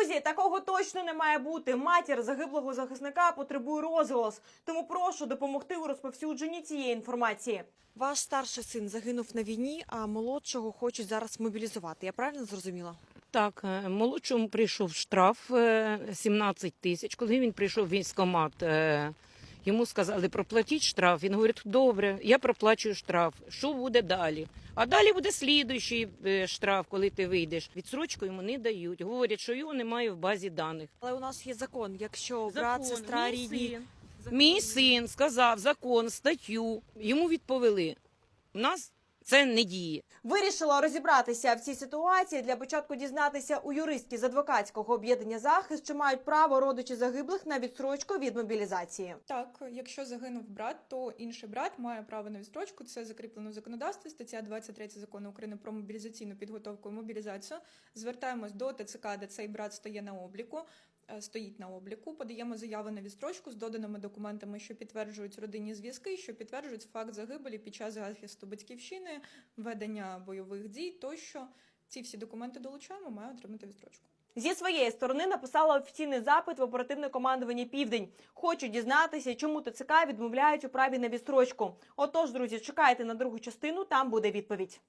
Друзі, такого точно не має бути. Матір загиблого захисника потребує розголос. Тому прошу допомогти у розповсюдженні цієї інформації. Ваш старший син загинув на війні, а молодшого хочуть зараз мобілізувати. Я правильно зрозуміла? Так, е, молодшому прийшов штраф е, 17 тисяч. Коли він прийшов в військкомат, е, йому сказали проплатіть штраф. Він говорить, добре, я проплачую штраф. Що буде далі? А далі буде слідуючий е, штраф, коли ти вийдеш. Відсрочку йому не дають. Говорять, що його немає в базі даних. Але у нас є закон. Якщо брат, сестра, рідні син. Мій син сказав закон, статтю. Йому відповіли. У нас це не діє. Вирішила розібратися в цій ситуації для початку дізнатися у юристів з адвокатського об'єднання захист, чи мають право родичі загиблих на відстрочку від мобілізації. Так, якщо загинув брат, то інший брат має право на відстрочку. Це закріплено в законодавстві. Стаття 23 закону України про мобілізаційну підготовку і мобілізацію. Звертаємось до ТЦК, де цей брат стоїть на обліку. Е, Стоїть на обліку, подаємо заяву на відстрочку з доданими документами, що підтверджують родинні зв'язки, що підтверджують факт загибелі під час захисту батьківщини, ведення бойових дій. Тощо ці всі документи долучаємо, має отримати відстрочку. Зі своєї сторони написала офіційний запит в оперативне командування Південь. Хочу дізнатися, чому ТЦК відмовляють у праві на відстрочку. Отож, друзі, чекайте на другу частину, там буде відповідь.